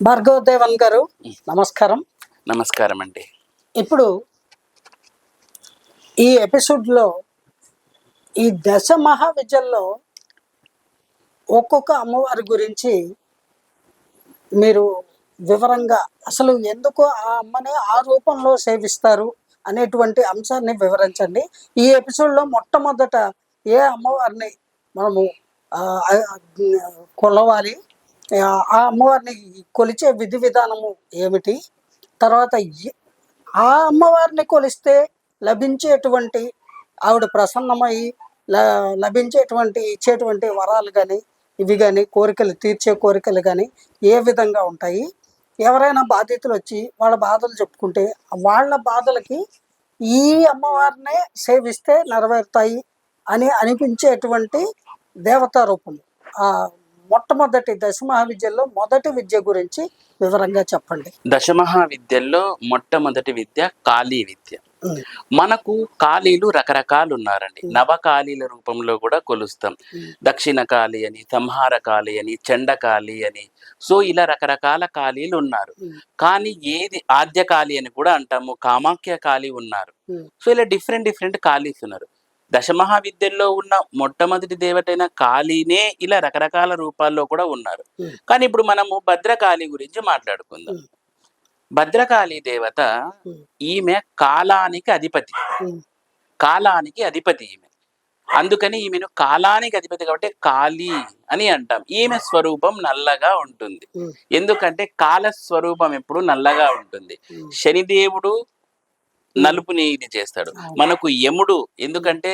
భార్గవ్ దేవన్ గారు నమస్కారం. నమస్కారం అండి ఇప్పుడు ఈ ఎపిసోడ్లో ఈ దశ మహావిద్యల్లో ఒక్కొక్క అమ్మవారి గురించి మీరు వివరంగా అసలు ఎందుకు ఆ అమ్మని ఆ రూపంలో సేవిస్తారు అనేటువంటి అంశాన్ని వివరించండి. ఈ ఎపిసోడ్లో మొట్టమొదట ఏ అమ్మవారిని మనము కొలవాలి? ఆ అమ్మవారిని కొలిచే విధి విధానము ఏమిటి? తర్వాత ఆ అమ్మవారిని కొలిస్తే లభించేటువంటి ఆవిడ ప్రసన్నమై లభించేటువంటి ఇచ్చేటువంటి వరాలు కానీ ఇవి కానీ కోరికలు తీర్చే కోరికలు కానీ ఏ విధంగా ఉంటాయి? ఎవరైనా బాధితులు వచ్చి వాళ్ళ బాధలు చెప్పుకుంటే వాళ్ళ బాధలకి ఈ అమ్మవారినే సేవిస్తే నెరవేరుతాయి అని అనిపించేటువంటి దేవతా రూపం. ఆ మొట్టమొదటి దశ మహావిద్యలో మొదటి విద్య గురించి వివరంగా చెప్పండి. దశమహా విద్యల్లో మొట్టమొదటి విద్య కాళీ విద్య. మనకు కాళీలు రకరకాలు ఉన్నారండి నవకాళీల రూపంలో కూడా కొలుస్తాం. దక్షిణ కాళీ అని సంహార కాళీ అని చండకాళి అని. సో ఇలా రకరకాల కాళీలు ఉన్నారు కానీ ఏది ఆద్య కాళీ అని కూడా అంటాము. కామాఖ్య కాళీ ఉన్నారు. సో ఇలా డిఫరెంట్ డిఫరెంట్ కాళీస్ ఉన్నారు. దశమహా విద్యల్లో ఉన్న మొట్టమొదటి దేవతైన కాళీనే ఇలా రకరకాల రూపాల్లో కూడా ఉన్నారు. కానీ ఇప్పుడు మనము భద్రకాళి గురించి మాట్లాడుకుందాం. భద్రకాళి దేవత ఈమె కాలానికి అధిపతి. కాలానికి అధిపతి ఈమె. అందుకని ఈమెను కాలానికి అధిపతి కాబట్టి కాళీ అని అంటాం. ఈమె స్వరూపం నల్లగా ఉంటుంది. ఎందుకంటే కాల స్వరూపం ఎప్పుడు నల్లగా ఉంటుంది. శనిదేవుడు నలుపుని ఇది చేస్తాడు. మనకు యముడు ఎందుకంటే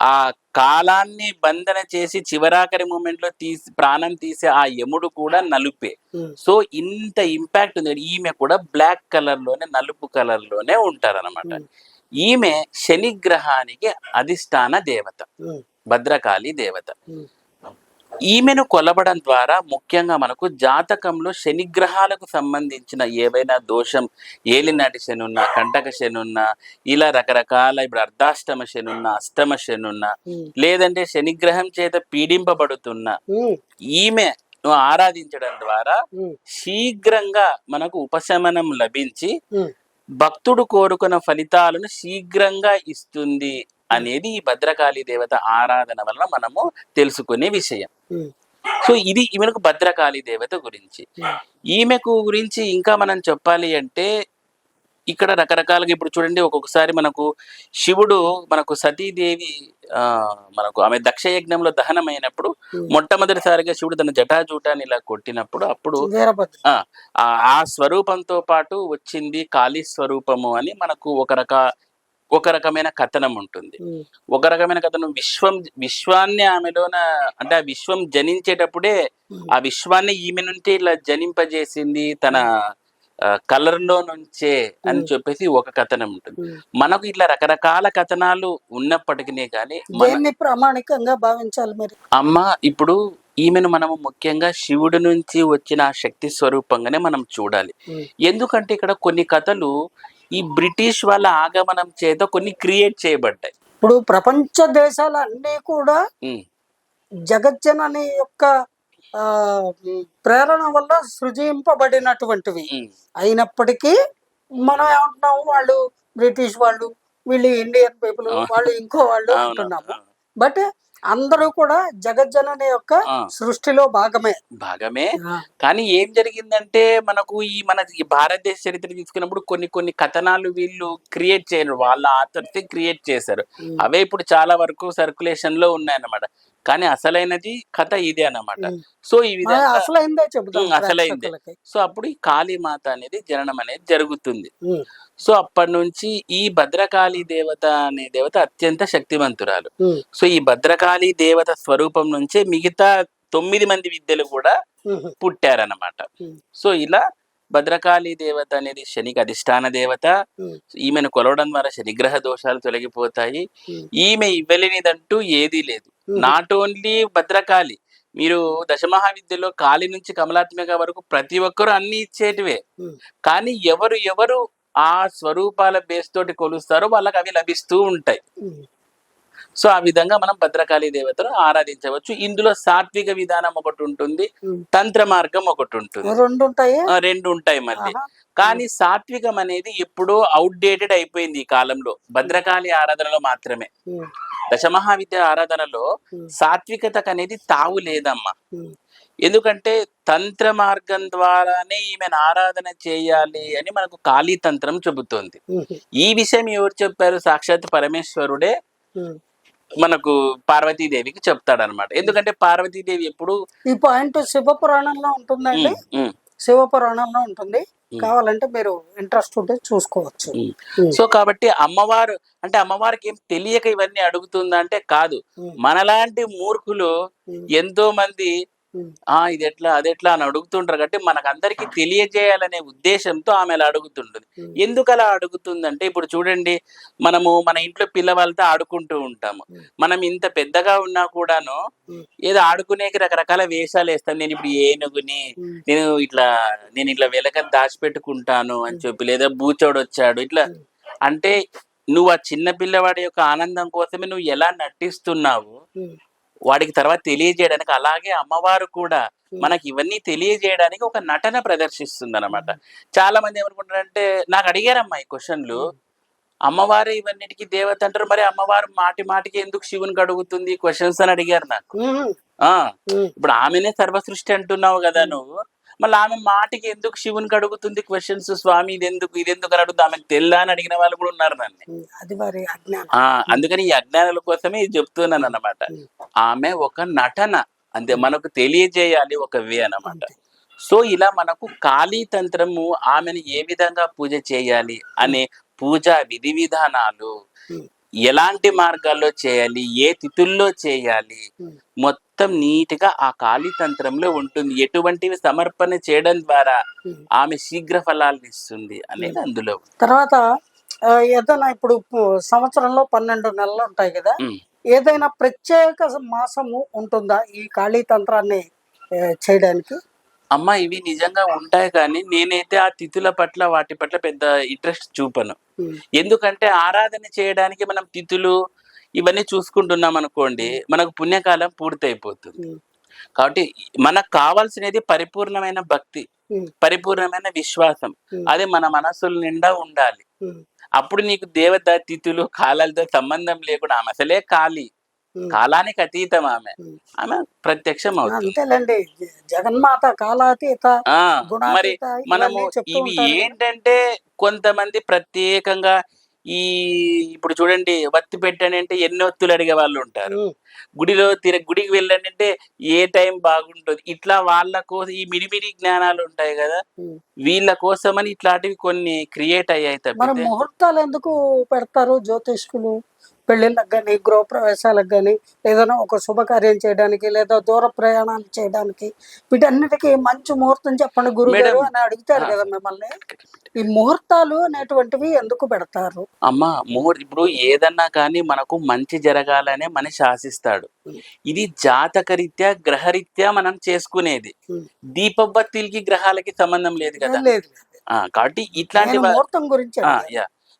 ఆ కాలాన్ని బంధన చేసి చివరాఖరి మూమెంట్లో తీసి ప్రాణం తీసే ఆ యముడు కూడా నలుపే. సో ఇంత ఇంపాక్ట్ ఉంది. ఈమె కూడా బ్లాక్ కలర్లోనే నలుపు కలర్లోనే ఉంటారన్నమాట. ఉమ్, ఈమె శని గ్రహానికి అధిష్టాన దేవత. భద్రకాళి దేవత. ఈమెను కొలవడం ద్వారా ముఖ్యంగా మనకు జాతకంలో శనిగ్రహాలకు సంబంధించిన ఏవైనా దోషం ఏలినాటి శని ఉన్నా కంటక శని ఉన్నా ఇలా రకరకాల ఇప్పుడు అర్ధాష్టమ శని ఉన్నా అష్టమ శని ఉన్నా లేదంటే శనిగ్రహం చేత పీడింపబడుతున్న ఈమె ఆరాధించడం ద్వారా శీఘ్రంగా మనకు ఉపశమనం లభించి భక్తుడు కోరుకున్న ఫలితాలను శీఘ్రంగా ఇస్తుంది అనేది ఈ భద్రకాళి దేవత ఆరాధన వలన మనము తెలుసుకునే విషయం. సో ఇది ఈమెకు భద్రకాళి దేవత గురించి. ఈమెకు గురించి ఇంకా మనం చెప్పాలి అంటే ఇక్కడ రకరకాలుగా ఇప్పుడు చూడండి ఒక్కొక్కసారి మనకు శివుడు మనకు సతీదేవి ఆ మనకు ఆమె దక్ష యజ్ఞంలో దహనమైనప్పుడు. మొట్టమొదటిసారిగా శివుడు తన జటాజూటాన్ని ఇలా కొట్టినప్పుడు అప్పుడు ఆ స్వరూపంతో పాటు వచ్చింది కాళీ స్వరూపము అని మనకు ఒక రక ఒక రకమైన కథనం ఉంటుంది. ఒక రకమైన కథనం విశ్వం విశ్వాన్ని ఆమెలోన అంటే ఆ విశ్వం జనించేటప్పుడే ఆ విశ్వాన్ని ఈమె నుండి ఇలా జనింపజేసింది తన కలర్లో నుంచే అని. చెప్పేసి ఒక కథనం ఉంటుంది. మనకు ఇట్లా రకరకాల కథనాలు ఉన్నప్పటికీ కానీ ప్రామాణికంగా భావించాలి మరి? అమ్మ ఇప్పుడు ఈమెను మనము ముఖ్యంగా శివుడి నుంచి వచ్చిన ఆ శక్తి స్వరూపంగానే మనం చూడాలి. ఎందుకంటే ఇక్కడ కొన్ని కథలు ఈ బ్రిటిష్ వాళ్ళ ఆగమనం చేత కొన్ని క్రియేట్ చేయబడ్డాయి. ఇప్పుడు ప్రపంచ దేశాలు అన్నీ కూడా ఉమ్, జగజ్జనని యొక్క ప్రేరణ వల్ల సృజింపబడినటువంటివి. అయినప్పటికీ మనం ఏమంటున్నాము వాళ్ళు బ్రిటిష్ వాళ్ళు వీళ్ళు ఇండియన్ పీపుల్. వాళ్ళు ఇంకో వాళ్ళు అంటున్నాము. బట్ అందరూ కూడా జగజ్జనని యొక్క సృష్టిలో భాగమే. భాగమే. కానీ ఏం జరిగిందంటే మనకు ఈ మన ఈ భారతదేశ చరిత్ర తీసుకున్నప్పుడు కొన్ని కొన్ని కథనాలు వీళ్ళు క్రియేట్ చేయరు. వాళ్ళ ఆథర్స్ క్రియేట్ చేశారు. అవే ఇప్పుడు చాలా వరకు సర్క్యులేషన్లో ఉన్నాయన్నమాట. కానీ అసలైనది కథ ఇదే అన్నమాట. సో ఈ విధంగా అసలైందే చెబుతాం అసలైందే. సో అప్పుడు ఈ కాళీమాత అనేది జననం అనేది జరుగుతుంది. సో అప్పటి నుంచి ఈ భద్రకాళి దేవత అనే దేవత అత్యంత శక్తివంతురాలు సో ఈ భద్రకాళి దేవత స్వరూపం నుంచే మిగతా తొమ్మిది మంది విద్యలు కూడా ఉమ్, సో ఇలా భద్రకాళి దేవత అనేది శనికి అధిష్టాన దేవత ఈమెను కొలవడం ద్వారా శనిగ్రహ దోషాలు తొలగిపోతాయి. ఈమె ఇవ్వలేనిదంటూ ఏదీ లేదు. నాట్ ఓన్లీ భద్రకాళి మీరు దశమహావిద్యలో కాళి నుంచి కమలాత్మిక వరకు ప్రతి ఒక్కరూ అన్ని ఇచ్చేటివే. కానీ ఎవరు ఎవరు ఆ స్వరూపాల బేస్ తోటి కొలుస్తారో వాళ్ళకి అవి లభిస్తూ ఉంటాయి. సో ఆ విధంగా మనం భద్రకాళి దేవతను ఆరాధించవచ్చు. ఇందులో సాత్విక విధానం ఒకటి ఉంటుంది. తంత్ర మార్గం ఒకటి ఉంటుంది. రెండు ఉంటాయి? రెండు ఉంటాయి మళ్ళీ. కానీ సాత్వికం అనేది ఎప్పుడో అవుట్డేటెడ్ అయిపోయింది ఈ కాలంలో. భద్రకాళి ఆరాధనలో మాత్రమే. దశమహావిద్య ఆరాధనలో ఉమ్, సాత్వికతకు అనేది తావు లేదమ్మా. ఎందుకంటే తంత్ర మార్గం ద్వారానే ఈమెను ఆరాధన చేయాలి అని మనకు కాళీ తంత్రం చెబుతోంది. ఈ విషయం ఎవరు చెప్పారు? సాక్షాత్ పరమేశ్వరుడే. మనకు పార్వతీదేవికి చెప్తాడనమాట. ఎందుకంటే పార్వతీదేవి ఎప్పుడు ఈ పాయింట్ శివ పురాణంలో ఉంటుందండి. ఉమ్, ఉమ్, శివ పురాణంలో ఉంటుంది కావాలంటే మీరు ఇంట్రెస్ట్ ఉంటే చూసుకోవచ్చు. సో కాబట్టి అమ్మవారు అంటే అమ్మవారికి ఏం తెలియక ఇవన్నీ అడుగుతుందా అంటే కాదు మనలాంటి మూర్ఖులు ఎంతో మంది ఆ ఇది ఎట్లా అది ఎట్లా అని అడుగుతుంటారు కాబట్టి మనకు అందరికి తెలియజేయాలనే ఉద్దేశంతో ఆమె అలా అడుగుతుంటుంది. ఎందుకు అలా అడుగుతుందంటే ఇప్పుడు చూడండి మనము మన ఇంట్లో పిల్లవాళ్ళతో ఆడుకుంటూ ఉంటాము. మనం ఇంత పెద్దగా ఉన్నా కూడాను. ఏదో ఆడుకునేకి రకరకాల వేషాలు వేస్తాను. నేను ఇప్పుడు ఏనుగుని నేను ఇట్లా నేను ఇట్లా వెలకని దాచిపెట్టుకుంటాను అని చెప్పి లేదా బూచోడు వచ్చాడు ఇట్లా. అంటే నువ్వు ఆ చిన్న పిల్లవాడి యొక్క ఆనందం కోసమే నువ్వు ఎలా నటిస్తున్నావు వాడికి తర్వాత తెలియజేయడానికి అలాగే అమ్మవారు కూడా మనకి ఇవన్నీ తెలియజేయడానికి ఒక నటన ప్రదర్శిస్తుంది అనమాట చాలా మంది ఏమనుకుంటారంటే నాకు అడిగారమ్మా ఈ క్వశ్చన్లు. అమ్మవారు ఇవన్నిటికీ దేవత అంటారు మరి అమ్మవారు మాటి మాటికి ఎందుకు శివునికి అడుగుతుంది క్వశ్చన్స్ అని అడిగారు నాకు. ఉమ్, ఆ. ఇప్పుడు ఆమెనే సర్వసృష్టి అంటున్నావు కదా నువ్వు. మళ్ళీ ఆమె మాటికి ఎందుకు శివునికి అడుగుతుంది క్వశ్చన్స్ స్వామి ఇది ఎందుకు? ఇది ఎందుకు అని అడుగుతుంది. ఆమెకు తెల్లా అని అడిగిన వాళ్ళు కూడా ఉన్నారు నన్ను. ఉమ్, అది వారి అజ్ఞానం. ఆ అందుకని ఈ అజ్ఞానుల కోసమే ఇది చెప్తున్నాను అన్నమాట. ఉమ్. ఆమె ఒక నటన అంతే మనకు తెలియజేయాలి ఒక వే అన్నమాట. అంతే. సో ఇలా మనకు కాళీ తంత్రము ఆమెను ఏ విధంగా పూజ చేయాలి అనే పూజా విధి విధానాలు ఎలాంటి మార్గాల్లో చేయాలి? ఏ తిథుల్లో చేయాలి? ఉమ్, మొత్తం నీట్గా ఆ కాళీ తంత్రంలో ఉంటుంది ఎటువంటివి సమర్పణ చేయడం ద్వారా. ఆమె శీఘ్ర ఫలాలను ఇస్తుంది అనేది అందులో. తర్వాత ఏదైనా ఇప్పుడు సంవత్సరంలో పన్నెండు నెలలు ఉంటాయి కదా. ఏదైనా ప్రత్యేక మాసము ఉంటుందా ఈ కాళీ తంత్రాన్ని ఏ, చేయడానికి అమ్మ ఇవి నిజంగా ఉంటాయి కానీ నేనైతే ఆ తిథుల పట్ల వాటి పట్ల పెద్ద ఇంట్రెస్ట్ చూపను ఎందుకంటే ఆరాధన చేయడానికి మనం తిథులు ఇవన్నీ చూసుకుంటున్నాం అనుకోండి మనకు పుణ్యకాలం పూర్తయిపోతుంది. కాబట్టి మనకు కావాల్సినది పరిపూర్ణమైన భక్తి పరిపూర్ణమైన విశ్వాసం. అది మన మనస్సుల నిండా ఉండాలి. అప్పుడు నీకు దేవత తిథులు కాలాలతో సంబంధం లేకుండా ఆమె అసలే ఖాళీ. ఉమ్. కాలానికి అతీతం ఆమె. ఆమె ప్రత్యక్షం అవుతుంది. జగన్మాత కాలాతీత మరి మనము ఇవి. ఏంటంటే కొంతమంది ప్రత్యేకంగా ఈ ఇప్పుడు చూడండి వత్తి పెట్టండి అంటే ఎన్ని ఒత్తులు అడిగే వాళ్ళు ఉంటారు. గుడిలో తిర గుడికి వెళ్ళండి అంటే ఏ టైం బాగుంటుంది ఇట్లా వాళ్ళ కోసం ఈ మిడిమిడి జ్ఞానాలు ఉంటాయి కదా. వీళ్ళ కోసమని ఇట్లాంటివి కొన్ని క్రియేట్ అయ్యాయి ముహూర్తాలు ఎందుకు పెడతారు జ్యోతిష్కులు? పెళ్ళిళ్ళకి కానీ గృహప్రవేశాలకు కానీ ఏదైనా ఒక శుభకార్యం చేయడానికి లేదా దూర ప్రయాణాలు చేయడానికి వీటన్నిటికీ మంచి ముహూర్తం చెప్పండి గురుగారు అని అడుగుతారు. కదా మిమ్మల్ని. ఈ ముహూర్తాలు అనేటువంటివి ఎందుకు పెడతారు? అమ్మ ముహూర్ ఇప్పుడు ఏదన్నా కానీ మనకు మంచి జరగాలనే మనిషి ఆశిస్తాడు. ఇది జాతకరీత్యా గ్రహరీత్యా మనం చేసుకునేది. ఉమ్. దీపబత్తిలకి గ్రహాలకి సంబంధం లేదు కదా. లేదు కాబట్టి ఇట్లాంటి ముహూర్తం గురించి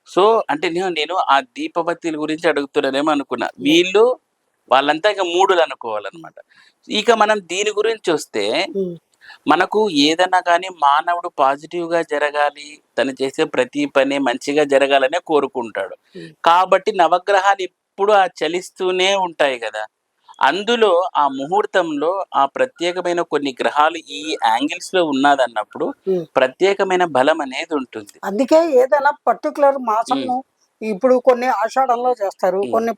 సో అంటే నేను నేను ఆ దీపబత్తిల గురించి అడుగుతున్నానేమో అనుకున్నా. వీళ్ళు వాళ్ళంతా ఇక మూడులు అనుకోవాలన్నమాట ఇక మనం దీని గురించి వస్తే ఉమ్, మనకు ఏదైనా కానీ మానవుడు పాజిటివ్గా జరగాలి తను చేసే ప్రతి పని మంచిగా జరగాలనే కోరుకుంటాడు. ఉమ్. కాబట్టి నవగ్రహాలు ఎప్పుడు ఆ చలిస్తూనే ఉంటాయి కదా. అందులో ఆ ముహూర్తంలో ఆ ప్రత్యేకమైన కొన్ని గ్రహాలు ఈ యాంగిల్స్లో ఉన్నదన్నప్పుడు. ప్రత్యేకమైన బలం అనేది ఉంటుంది అందుకే ఏదైనా పర్టికులర్ మాసము ఇప్పుడు కొన్ని ఆషాఢంలో చేస్తారు. కొన్ని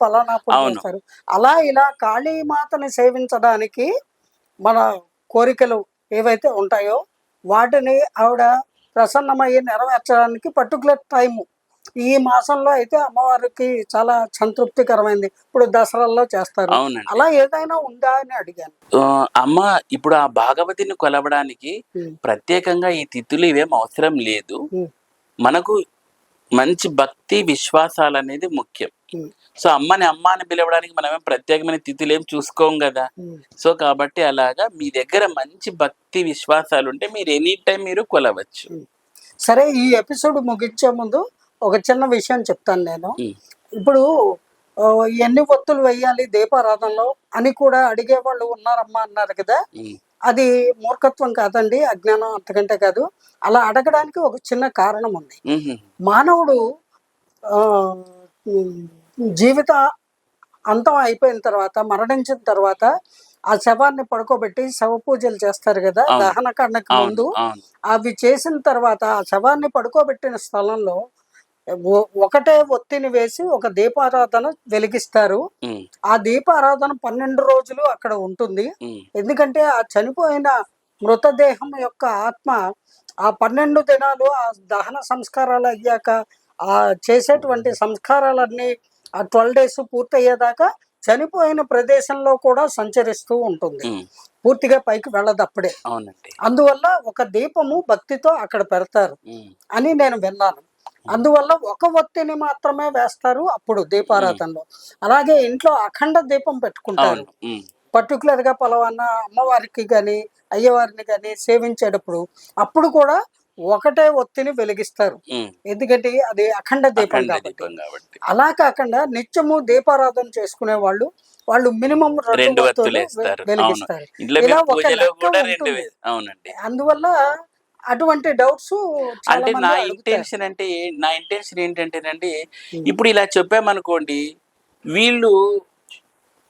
అవును. చేస్తారు అలా ఇలా కాళీమాతని సేవించడానికి మన కోరికలు ఏవైతే ఉంటాయో వాటిని ఆవిడ ప్రసన్నమయ్యి నెరవేర్చడానికి పర్టికులర్ టైము ఈ మాసంలో అయితే అమ్మవారికి చాలా సంతృప్తికరమైంది. ఇప్పుడు దసరాల్లో చేస్తారు. అవునండి. అలా ఏదైనా ఉందా అని అడిగాను. అమ్మ ఇప్పుడు ఆ భాగవతిని కొలవడానికి ప్రత్యేకంగా ఈ తిథులు ఇవేం అవసరం లేదు. మనకు మంచి భక్తి విశ్వాసాలు అనేది ముఖ్యం. సో అమ్మని అమ్మ అని పిలవడానికి మనం ఏం ప్రత్యేకమైన తిథులు ఏం చూసుకోం కదా. సో కాబట్టి అలాగా మీ దగ్గర మంచి భక్తి విశ్వాసాలు ఉంటే మీరు ఎనీ టైం మీరు కొలవచ్చు. సరే ఈ ఎపిసోడ్ ముగించే ముందు ఒక చిన్న విషయం చెప్తాను నేను. ఇప్పుడు ఎన్ని ఒత్తులు వేయాలి దీపారాధనలో అని కూడా అడిగే వాళ్ళు ఉన్నారమ్మా అన్నారు కదా. అది మూర్ఖత్వం కాదండి అజ్ఞానం అంతకంటే కాదు. అలా అడగడానికి ఒక చిన్న కారణం ఉంది. మానవుడు జీవిత అంతం అయిపోయిన తర్వాత మరణించిన తర్వాత ఆ శవాన్ని పడుకోబెట్టి శవ పూజలు చేస్తారు కదా. దహన కన్నకు ముందు. అవి చేసిన తర్వాత ఆ శవాన్ని పడుకోబెట్టిన స్థలంలో ఒకటే ఒత్తిని వేసి ఒక దీపారాధన వెలిగిస్తారు. ఆ దీపారాధన పన్నెండు రోజులు అక్కడ ఉంటుంది. ఎందుకంటే ఆ చనిపోయిన మృతదేహం యొక్క ఆత్మ ఆ పన్నెండు దినాలు ఆ దహన సంస్కారాలు అయ్యాక ఆ చేసేటువంటి సంస్కారాలన్నీ ఆ ట్వెల్వ్ డేస్ పూర్తయ్యేదాకా చనిపోయిన ప్రదేశంలో కూడా సంచరిస్తూ ఉంటుంది. పూర్తిగా పైకి వెళ్ళదు అప్పుడే అవునండి. అందువల్ల ఒక దీపము భక్తితో అక్కడ పెడతారు అని నేను విన్నాను. అందువల్ల ఒక ఒత్తిని మాత్రమే వేస్తారు అప్పుడు దీపారాధనలో. అలాగే ఇంట్లో అఖండ దీపం పెట్టుకుంటారు. పర్టికులర్గా పలవన్న అమ్మవారికి కానీ అయ్యవారిని కానీ సేవించేటప్పుడు అప్పుడు కూడా ఒకటే ఒత్తిని వెలిగిస్తారు. ఎందుకంటే అది అఖండ దీపం కాబట్టి. అలా కాకుండా నిత్యము దీపారాధన చేసుకునే వాళ్ళు వాళ్ళు మినిమం రెండు వెలిగిస్తారు. ఇలా ఒక అందువల్ల అటువంటి డౌట్స్ అంటే నా. ఇంటెన్షన్ అంటే నా ఇంటెన్షన్ ఏంటంటేనండి. ఇప్పుడు ఇలా చెప్పామనుకోండి వీళ్ళు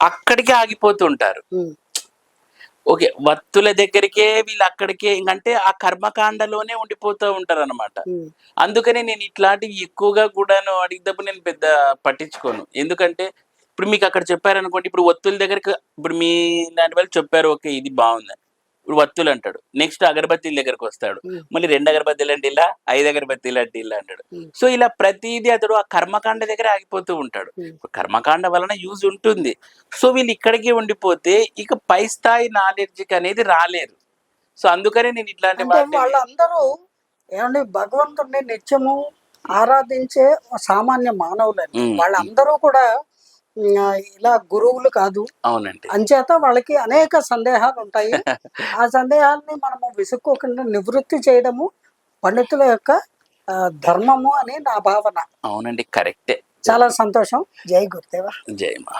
అక్కడికే ఆగిపోతుంటారు. ఓకే వత్తుల దగ్గరికే వీళ్ళు అక్కడికే ఇంకంటే ఆ కర్మకాండలోనే ఉండిపోతూ ఉంటారు అనమాట అందుకనే నేను ఇట్లాంటివి ఎక్కువగా కూడాను అడిగినప్పుడు నేను పెద్ద పట్టించుకోను. ఎందుకంటే ఇప్పుడు మీకు అక్కడ చెప్పారనుకోండి ఇప్పుడు ఒత్తుల దగ్గరికి ఇప్పుడు మీ లాంటి వాళ్ళు చెప్పారు ఓకే ఇది బాగుంది. ఇప్పుడు వత్తులు అంటాడు. నెక్స్ట్ అగరబత్తీల దగ్గరకు వస్తాడు. మళ్ళీ రెండు అగరబత్తీలు అంటే ఇలా ఐదు అగరబత్తీలు అంటే ఇలా అంటాడు. సో ఇలా ప్రతిదీ అతడు ఆ కర్మకాండ దగ్గర ఆగిపోతూ ఉంటాడు. కర్మకాండ వలన యూజ్ ఉంటుంది. సో వీళ్ళు ఇక్కడికి ఉండిపోతే ఇక పై స్థాయి నాలెడ్జ్కి అనేది రాలేరు. సో అందుకనే నేను ఇట్లాంటి వాళ్ళందరూ ఏమండి భగవంతుడిని నిత్యము ఆరాధించే సామాన్య మానవులండి. ఉమ్. వాళ్ళందరూ కూడా ఇలా గురువులు కాదు. అవునండి. అంచేత వాళ్ళకి అనేక సందేహాలు ఉంటాయి ఆ సందేహాలని మనము విసుక్కోకుండా నివృత్తి చేయడము పండితుల యొక్క ధర్మము అని నా భావన. అవునండి కరెక్టే. చాలా సంతోషం. జై గురుదేవ. జై మా